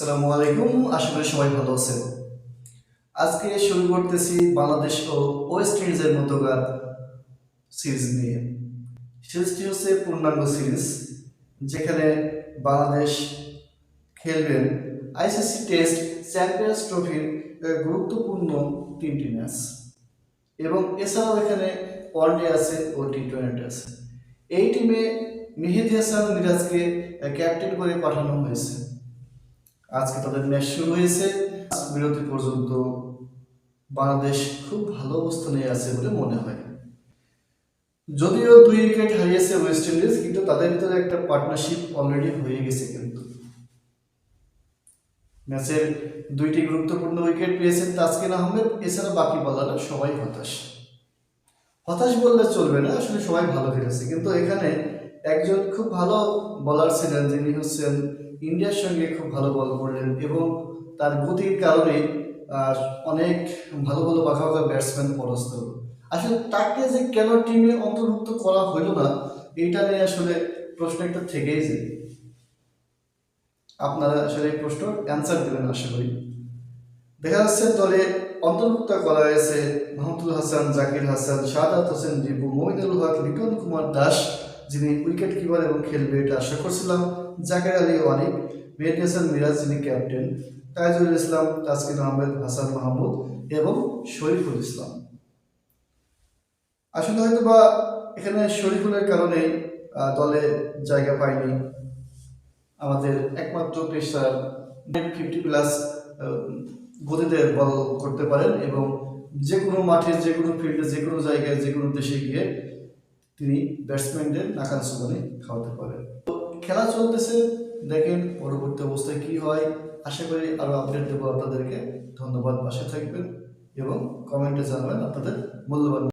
আসসালামু আলাইকুম, আশা করি সবাই ভালো আছেন। আজকে শুরু করতেছি বাংলাদেশ ও ওয়েস্ট ইন্ডিজের মধ্যকার সিরিজ নিয়ে। সিরিজটি হচ্ছে পূর্ণাঙ্গ সিরিজ যেখানে বাংলাদেশ খেলবেন আইসিসি টেস্ট চ্যাম্পিয়ন্স ট্রফির গুরুত্বপূর্ণ তিনটি ম্যাচ এবং এছাড়াও এখানে ওয়ানডে আছে ও টি টোয়েন্টি আছে। এই টিমে মেহেদি হাসান মিরাজকে ক্যাপ্টেন করে পাঠানো হয়েছে। আজকে তাদের ম্যাচ শুরু হয়েছে। বিরতি পর্যন্ত বাংলাদেশ খুব ভালো অবস্থানে আছে বলে মনে হয়। যদিও দুই উইকেট হারিয়েছে ওয়েস্ট ইন্ডিজ, কিন্তু তাদের ভিতরে একটা পার্টনারশিপ অলরেডি হয়ে গেছে কিন্তু। ম্যাচের দুইটি গুরুত্বপূর্ণ উইকেট পেয়েছেন তাসকিন আহমেদ, এছাড়া বাকি বলাররা সবাই হতাশ। হতাশ বললে চলবে না, আসলে সবাই ভালো খেলেছে। কিন্তু এখানে একজন খুব ভালো বলার ছিলেন, যিনি হচ্ছেন ইন্ডিয়ার সঙ্গে খুব ভালো বল করলেন এবং তার গতির কারণে অনেক ভালো ভালো বাঘা ব্যাটসম্যান পরাস্ত। আসলে তাকে যে কেন টিমে অন্তর্ভুক্ত করা হলো না, এইটা নিয়ে আসলে প্রশ্ন একটা থেকেই যায়। আপনারা আসলে এই প্রশ্ন অ্যান্সার দেবেন আশা করি। দেখা যাচ্ছে দলে অন্তর্ভুক্ত করা হয়েছে মাহমুদুল হাসান, জাকির হাসান শাহাদাত হোসেন দীপু মমিনুল হক, লিটন কুমার দাস যিনি উইকেট কিপার এবং খেলবে এটা আশা করছিলাম। জাকির আলী ওয়ানিক মেহেদি হাসান মিরাজ যিনি ক্যাপ্টেন তাইজুল ইসলাম, তাসকিন আহমেদ, হাসান মাহমুদ এবং শরীফুল ইসলাম। আসলে হয়তো বা এখানে শরীফুলের কারণে দলে জায়গা পায়নি আমাদের একমাত্র পেশার ফিফটি প্লাস গতিতে বল করতে পারেন এবং যে কোনো মাঠে যে কোনো ফিল্ডে যে কোনো জায়গায় যে কোনো দেশে গিয়ে তিনি ব্যাটসম্যানদের নাকান সমানে খাওয়াতে পারেন। তো খেলা চলতেছে, দেখেন পরবর্তী অবস্থায় কি হয়। আশা করি আরও আপডেট দেবো আপনাদেরকে। ধন্যবাদ, পাশে থাকবেন এবং কমেন্টে জানাবেন আপনাদের মূল্যবান